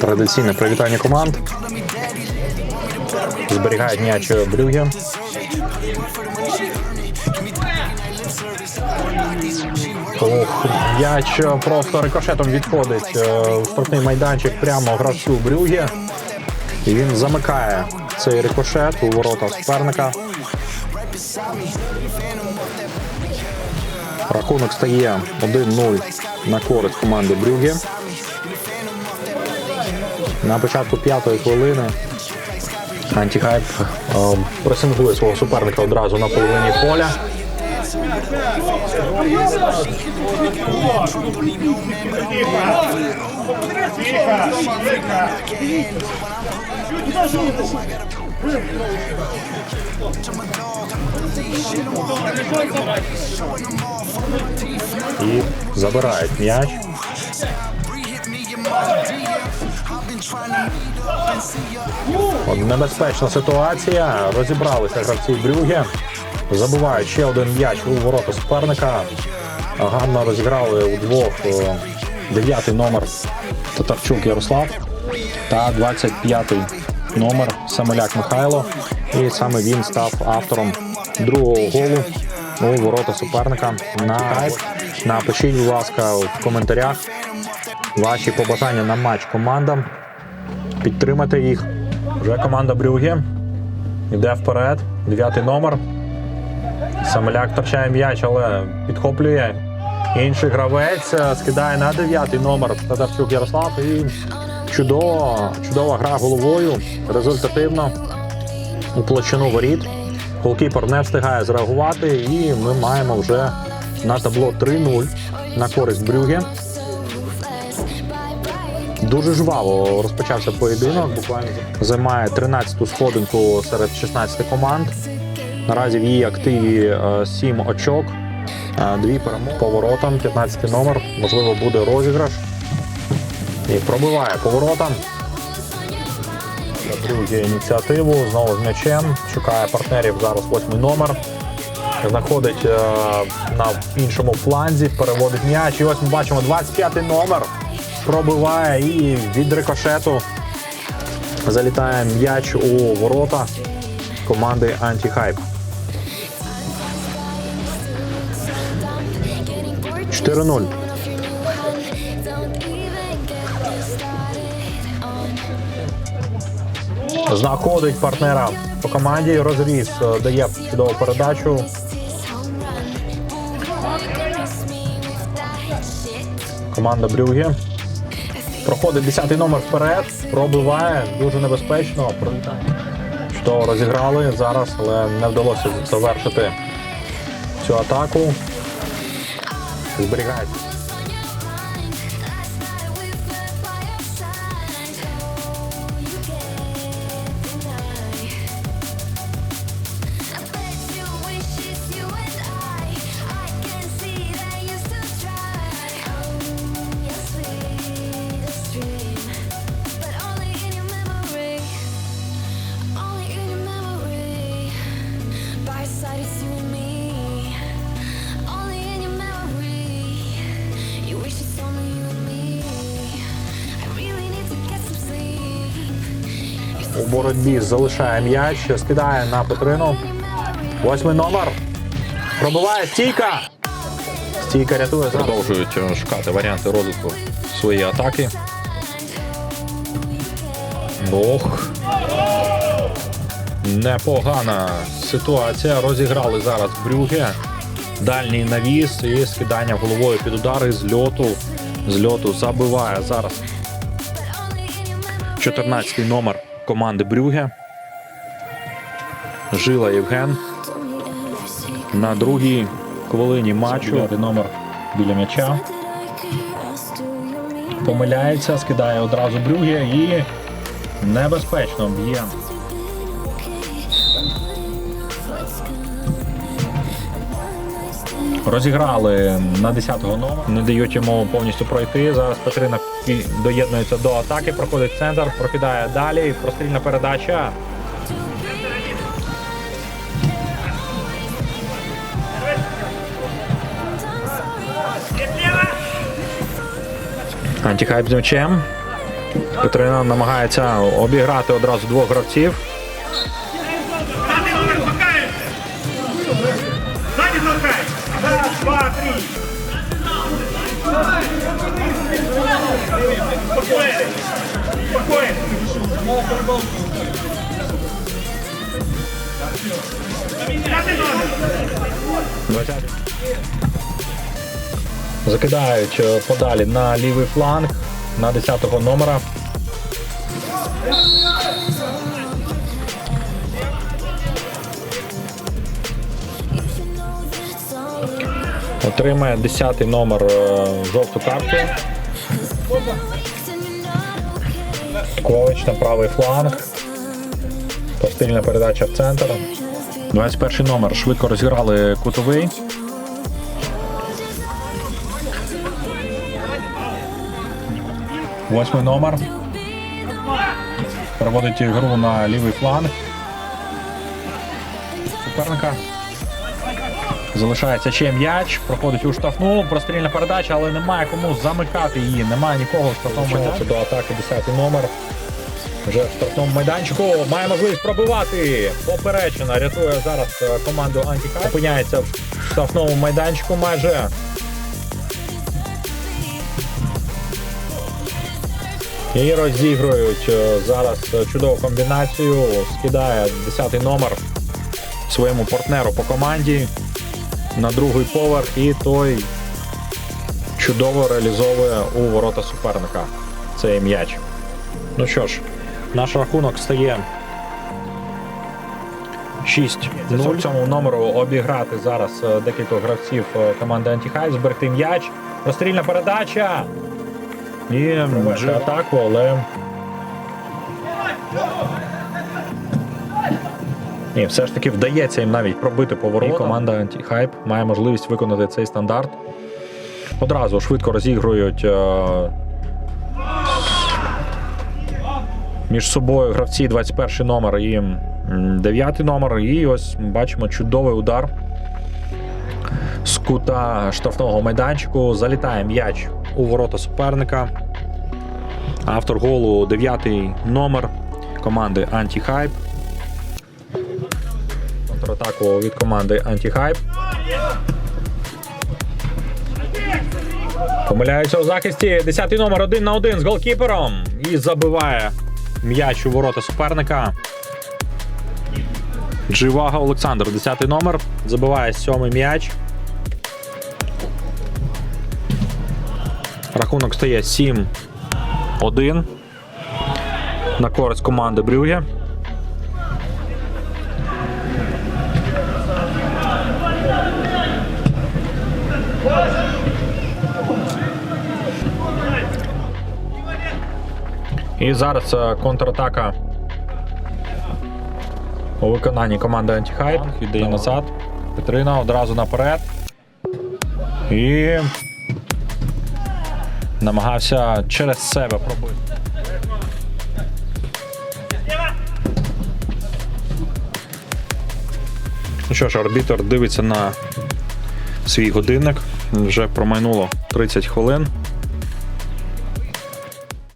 Традиційне привітання команд. Зберігають м'яч Брюге. Ох, м'яч просто рикошетом відходить е, у штрафний майданчик прямо гравцю Брюге. І він замикає цей рикошет у ворота суперника. Рахунок стає 1-0 на користь команди Брюге. На початку п'ятої хвилини Антігайп е, пресингує свого суперника одразу на половині поля. І забирають м'яч. Небезпечна ситуація. Розібралися гравці Брюге. Забувають ще один м'яч у ворота суперника. Гарно розіграли удвох е, дев'ятий номер Татарчук Ярослав та 25-й номер Самоляк Михайло. І саме він став автором другого голу у ворота суперника. На напишіть, будь ласка, в коментарях ваші побажання на матч командам. Підтримати їх. Вже команда Брюге йде вперед. Дев'ятий номер. Самоляк втрачає м'яч, але підхоплює. Інший гравець е, скидає на дев'ятий номер Татарчук Ярослав. І чудово, чудова гра головою. Результативно у площину воріт. Голкіпер не встигає зреагувати, і ми маємо вже на табло 3-0 на користь Брюге. Дуже жваво розпочався поєдинок. Буквально займає 13-ту сходинку серед 16 команд. Наразі в її активі 7 очок, е, дві перемоги поворотам, 15 номер. Можливо, буде розіграш. І пробиває поворотом. Друге ініціативу. Знову з м'ячем. Шукає партнерів зараз восьмий номер. Знаходить е, на іншому фланзі, переводить м'яч. І ось ми бачимо 25-й номер. Пробиває і від рикошету залітає м'яч у ворота команди Антихайп. 4-0. Знаходить партнера по команді. Розріз е, дає чудову передачу. Команда Брюге. Проходить 10-й номер вперед, пробиває, дуже небезпечно. Що розіграли зараз, але не вдалося завершити цю атаку. Зберігається. Боротьбі залишає м'яч, скидає на Петрину. Восьмий номер. Пробиває стійка. Стійка рятує продовжують е, шукати варіанти розвитку своєї атаки. Ох. Непогана ситуація. Розіграли зараз Брюге. Дальній навіс і скидання головою під удари з льоту. З льоту забиває зараз 14-й номер команди Брюге. Жила Євген на другій хвилині матчу. Номер біля м'яча. Помиляється, скидає одразу Брюге і небезпечно б'є. Розіграли на 10-го номер, не дають йому повністю пройти. Зараз Петрина пі- доєднується до атаки, проходить центр, прокидає далі. Прострільна передача. Антіхайп з м'ячем. Петрина намагається обіграти одразу двох гравців. Закидають е, подалі на лівий фланг на 10-го номера. Отримає 10-й номер е, жовту картку. Ковач на правий фланг. Постільна передача в центр. 21 номер. Швидко розіграли кутовий. Восьмий номер. Переводить гру на лівий фланг. Суперника. Залишається ще м'яч, проходить у штрафну, прострільна передача, але немає кому замикати її. Немає нікого в штрафному майданчику. До атаки 10 номер. Вже в штрафному майданчику має можливість пробивати. Поперечина рятує зараз е, команду Антікай. Опиняється в штрафному майданчику майже. І розігрують е, зараз чудову комбінацію. Скидає 10 номер своєму партнеру по команді на другий поверх, і той чудово реалізовує у ворота суперника цей м'яч. Ну що ж, наш рахунок стає 6 0 цьому номеру обіграти зараз е, декількох гравців е, команди Антіхай, зберегти м'яч. Розстрільна передача. І атаку, але. Ні, все ж таки вдається їм навіть пробити поворот. І команда Антіхайп має можливість виконати цей стандарт. Одразу швидко розігрують е, між собою гравці 21 номер і м, 9 номер. І ось бачимо чудовий удар з кута штрафного майданчику. Залітає м'яч у ворота суперника. Автор голу 9 номер команди Антіхайп. Контратаку від команди Антіхайп. Помиляються у захисті. 10 номер 1 на 1 з голкіпером. І забиває м'яч у ворота суперника. Дживага Олександр, 10 номер. Забиває сьомий м'яч. Рахунок стає 7-1 на користь команди Брюге. І зараз е, контратака у виконанні команди Антіхайп. Віддає назад. Петрина одразу наперед. І намагався через себе пробити. Ну що ж, арбітр дивиться на свій годинник. Вже промайнуло 30 хвилин.